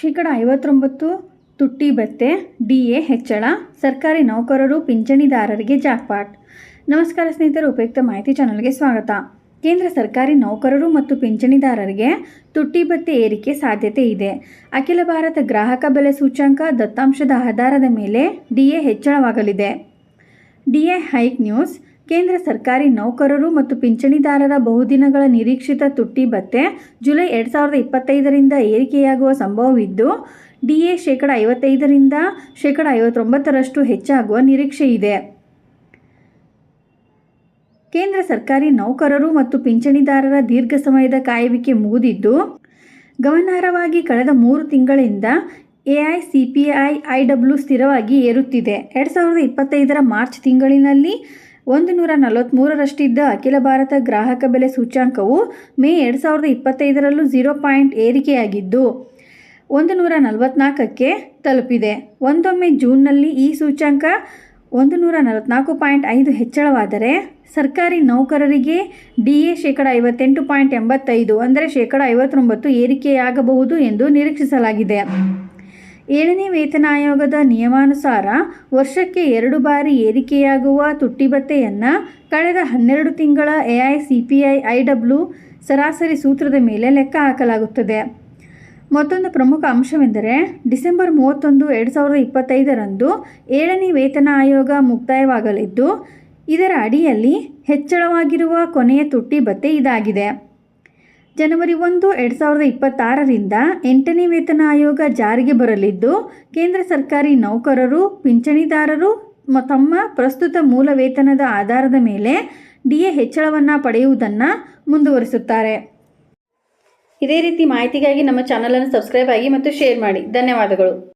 ಶೇಕಡ ಐವತ್ತೊಂಬತ್ತು ತುಟ್ಟಿ ಭತ್ಯೆ ಡಿ ಎ ಹೆಚ್ಚಳ, ಸರ್ಕಾರಿ ನೌಕರರು, ಪಿಂಚಣಿದಾರರಿಗೆ ಜಾಕ್ಪಾಟ್. ನಮಸ್ಕಾರ ಸ್ನೇಹಿತರು, ಉಪಯುಕ್ತ ಮಾಹಿತಿ ಚಾನಲ್ಗೆ ಸ್ವಾಗತ. ಕೇಂದ್ರ ಸರ್ಕಾರಿ ನೌಕರರು ಮತ್ತು ಪಿಂಚಣಿದಾರರಿಗೆ ತುಟ್ಟಿ ಭತ್ಯೆ ಏರಿಕೆ ಸಾಧ್ಯತೆ ಇದೆ. ಅಖಿಲ ಭಾರತ ಗ್ರಾಹಕ ಬೆಲೆ ಸೂಚ್ಯಂಕ ದತ್ತಾಂಶದ ಆಧಾರದ ಮೇಲೆ ಡಿಎ ಹೆಚ್ಚಳವಾಗಲಿದೆ. ಡಿಎ ಹೈಕ್ ನ್ಯೂಸ್ ಕೇಂದ್ರ ಸರ್ಕಾರಿ ನೌಕರರು ಮತ್ತು ಪಿಂಚಣಿದಾರರ ಬಹುದಿನಗಳ ನಿರೀಕ್ಷಿತ ತುಟ್ಟಿ ಭತ್ತೆ ಜುಲೈ ಎರಡು ಸಾವಿರದ ಇಪ್ಪತ್ತೈದರಿಂದ ಏರಿಕೆಯಾಗುವ ಸಂಭವವಿದ್ದು, ಡಿಎ ಶೇಕಡ ಐವತ್ತೈದರಿಂದ ಶೇಕಡ ಐವತ್ತೊಂಬತ್ತರಷ್ಟು ಹೆಚ್ಚಾಗುವ ನಿರೀಕ್ಷೆ ಇದೆ. ಕೇಂದ್ರ ಸರ್ಕಾರಿ ನೌಕರರು ಮತ್ತು ಪಿಂಚಣಿದಾರರ ದೀರ್ಘ ಸಮಯದ ಕಾಯುವಿಕೆ ಮುಗಿದಿದ್ದು, ಗಮನಾರ್ಹವಾಗಿ ಕಳೆದ ಮೂರು ತಿಂಗಳಿಂದ ಎಐಸಿಪಿಐ ಐಡಬ್ಲ್ಯೂ ಸ್ಥಿರವಾಗಿ ಏರುತ್ತಿದೆ. ಎರಡು ಸಾವಿರದ ಇಪ್ಪತ್ತೈದರ ಮಾರ್ಚ್ ತಿಂಗಳಿನಲ್ಲಿ ಒಂದು ನೂರ ನಲವತ್ತ್ಮೂರರಷ್ಟಿದ್ದ ಅಖಿಲ ಭಾರತ ಗ್ರಾಹಕ ಬೆಲೆ ಸೂಚ್ಯಾಂಕವು ಮೇ ಎರಡು ಸಾವಿರದ ಇಪ್ಪತ್ತೈದರಲ್ಲೂ ಝೀರೋ ಪಾಯಿಂಟ್ ಏರಿಕೆಯಾಗಿದ್ದು ಒಂದು ನೂರ ನಲವತ್ತ್ನಾಲ್ಕಕ್ಕೆ ತಲುಪಿದೆ. ಒಂದೊಮ್ಮೆ ಜೂನ್ನಲ್ಲಿ ಈ ಸೂಚ್ಯಾಂಕ ಒಂದು ನೂರ ನಲವತ್ತ್ನಾಲ್ಕು ಪಾಯಿಂಟ್ ಐದು ಹೆಚ್ಚಳವಾದರೆ ಸರ್ಕಾರಿ ನೌಕರರಿಗೆ ಡಿ ಎ ಶೇಕಡ ಐವತ್ತೆಂಟು ಪಾಯಿಂಟ್ ಎಂಬತ್ತೈದು ಅಂದರೆ ಶೇಕಡ ಐವತ್ತೊಂಬತ್ತು ಏರಿಕೆಯಾಗಬಹುದು ಎಂದು ನಿರೀಕ್ಷಿಸಲಾಗಿದೆ. ಏಳನೇ ವೇತನ ಆಯೋಗದ ನಿಯಮಾನುಸಾರ ವರ್ಷಕ್ಕೆ ಎರಡು ಬಾರಿ ಏರಿಕೆಯಾಗುವ ತುಟ್ಟಿಬತ್ತೆಯನ್ನು ಕಳೆದ ಹನ್ನೆರಡು ತಿಂಗಳ ಎಐಸಿಪಿಐ ಐಡಬ್ಲ್ಯೂ ಸರಾಸರಿ ಸೂತ್ರದ ಮೇಲೆ ಲೆಕ್ಕ ಹಾಕಲಾಗುತ್ತದೆ. ಮತ್ತೊಂದು ಪ್ರಮುಖ ಅಂಶವೆಂದರೆ ಡಿಸೆಂಬರ್ ಮೂವತ್ತೊಂದು, ಎರಡು ಸಾವಿರದ ಇಪ್ಪತ್ತೈದರಂದು ಏಳನೇ ವೇತನ ಆಯೋಗ ಮುಕ್ತಾಯವಾಗಲಿದ್ದು, ಇದರ ಅಡಿಯಲ್ಲಿ ಹೆಚ್ಚಳವಾಗಿರುವ ಕೊನೆಯ ತುಟ್ಟಿ ಭತ್ತೆ ಇದಾಗಿದೆ. ಜನವರಿ ಒಂದು, ಎರಡು ಸಾವಿರದ ಇಪ್ಪತ್ತಾರರಿಂದ ಎಂಟನೇ ವೇತನ ಆಯೋಗ ಜಾರಿಗೆ ಬರಲಿದ್ದು, ಕೇಂದ್ರ ಸರ್ಕಾರಿ ನೌಕರರು, ಪಿಂಚಣಿದಾರರು ತಮ್ಮ ಪ್ರಸ್ತುತ ಮೂಲ ವೇತನದ ಆಧಾರದ ಮೇಲೆ ಡಿಎ ಹೆಚ್ಚಳವನ್ನು ಪಡೆಯುವುದನ್ನು ಮುಂದುವರಿಸುತ್ತಾರೆ. ಇದೇ ರೀತಿ ಮಾಹಿತಿಗಾಗಿ ನಮ್ಮ ಚಾನಲನ್ನು ಸಬ್ಸ್ಕ್ರೈಬ್ ಆಗಿ ಮತ್ತು ಶೇರ್ ಮಾಡಿ. ಧನ್ಯವಾದಗಳು.